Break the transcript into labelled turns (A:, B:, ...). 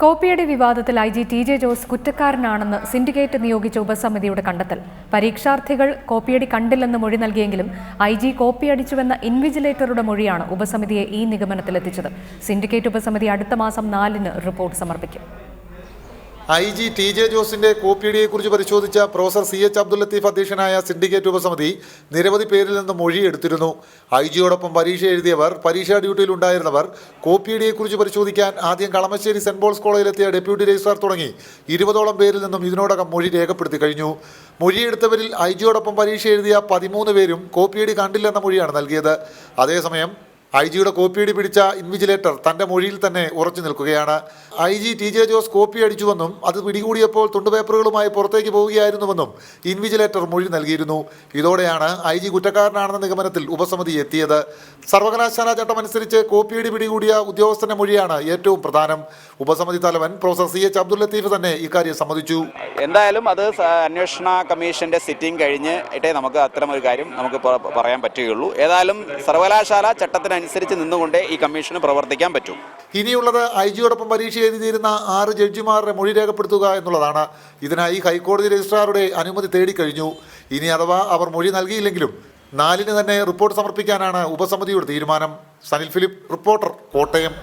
A: കോപ്പിയടി വിവാദത്തിൽ I G T J Jose കുറ്റക്കാരനാണെന്ന് syndicate നിയോഗിച്ച ഉപസമിതിയുടെ കണ്ടെത്തൽ. പരീക്ഷാർത്ഥികൾ കോപ്പിയടി കണ്ടില്ലെന്ന് മൊഴി നൽകിയെങ്കിലും ഐ ജി കോപ്പിയടിച്ചുവെന്ന ഇൻവിജിലേറ്ററുടെ മൊഴിയാണ് ഉപസമിതിയെ ഈ നിഗമനത്തിലെത്തിച്ചത്. സിൻഡിക്കേറ്റ് ഉപസമിതി അടുത്ത മാസം നാലിന് റിപ്പോർട്ട് സമർപ്പിക്കും.
B: ഐ ജി ടി ജെ ജോസിന്റെ കോപ്പിയടിയെക്കുറിച്ച് പരിശോധിച്ച professor C H Abdul Latheef അധ്യക്ഷനായ സിൻഡിക്കേറ്റ് ഉപസമിതി നിരവധി പേരിൽ നിന്ന് മൊഴി എടുത്തിരുന്നു ഐ ജിയോടൊപ്പം പരീക്ഷ എഴുതിയവർ പരീക്ഷാ ഡ്യൂട്ടിയിൽ ഉണ്ടായിരുന്നവർ കോപ്പിയടിയെക്കുറിച്ച് പരിശോധിക്കാൻ ആദ്യം കളമശ്ശേരി സെന്റ് പോൾസ് കോളേജിലെത്തിയ ഡെപ്യൂട്ടി രജിസ്ട്രാർ തുടങ്ങി. ഇരുപതോളം പേരിൽ നിന്നും ഇതിനോടകം മൊഴി രേഖപ്പെടുത്തി കഴിഞ്ഞു. മൊഴിയെടുത്തവരിൽ ഐ ജിയോടൊപ്പം പരീക്ഷ എഴുതിയ പതിമൂന്ന് പേരും കോപ്പിയടി കണ്ടില്ലെന്ന മൊഴിയാണ് നൽകിയത്. അതേസമയം ഐ ജിയുടെ കോപ്പിയടി പിടിച്ച ഇൻവിജിലേറ്റർ തന്റെ മൊഴിയിൽ തന്നെ ഉറച്ചു നിൽക്കുകയാണ്. I G T J Jose copy അടിച്ചുവെന്നും അത് പിടികൂടിയപ്പോൾ തുണ്ടുപേപ്പറുകളുമായി പുറത്തേക്ക് പോവുകയായിരുന്നുവെന്നും ഇൻവിജിലേറ്റർ മൊഴി നൽകിയിരുന്നു. ഇതോടെയാണ് ഐ ജി കുറ്റക്കാരനാണെന്ന നിഗമനത്തിൽ ഉപസമിതി എത്തിയത്. സർവകലാശാല ചട്ടമനുസരിച്ച് കോപ്പിയടി പിടികൂടിയ ഉദ്യോഗസ്ഥന്റെ മൊഴിയാണ് ഏറ്റവും പ്രധാനം. ഉപസമിതി തലവൻ professor C H Abdul Latheef തന്നെ ഇക്കാര്യം സമ്മതിച്ചു.
C: എന്തായാലും അത് അന്വേഷണ കമ്മീഷന്റെ സിറ്റിംഗ് കഴിഞ്ഞ് നമുക്ക് അത്തരം ഒരു കാര്യം നമുക്ക് പറയാൻ പറ്റുകയുള്ളൂ. ഏതായാലും സർവകലാശാല ചട്ടത്തിനനുസരിച്ച് നിന്നുകൊണ്ടേ ഈ കമ്മീഷന് പ്രവർത്തിക്കാൻ പറ്റും.
B: ഇനിയുള്ളത് ഐ ജിയോടൊപ്പം പരീക്ഷ എഴുതിയിരുന്ന ആറ് ജഡ്ജിമാരുടെ മൊഴി രേഖപ്പെടുത്തുക എന്നുള്ളതാണ്. ഇതിനായി ഹൈക്കോടതി രജിസ്ട്രാറുടെ അനുമതി തേടിക്കഴിഞ്ഞു. ഇനി അഥവാ അവർ മൊഴി നൽകിയില്ലെങ്കിലും നാലിന് തന്നെ റിപ്പോർട്ട് സമർപ്പിക്കാനാണ് ഉപസമിതിയുടെ തീരുമാനം. സനിൽ ഫിലിപ്പ് റിപ്പോർട്ടർ കോട്ടയം.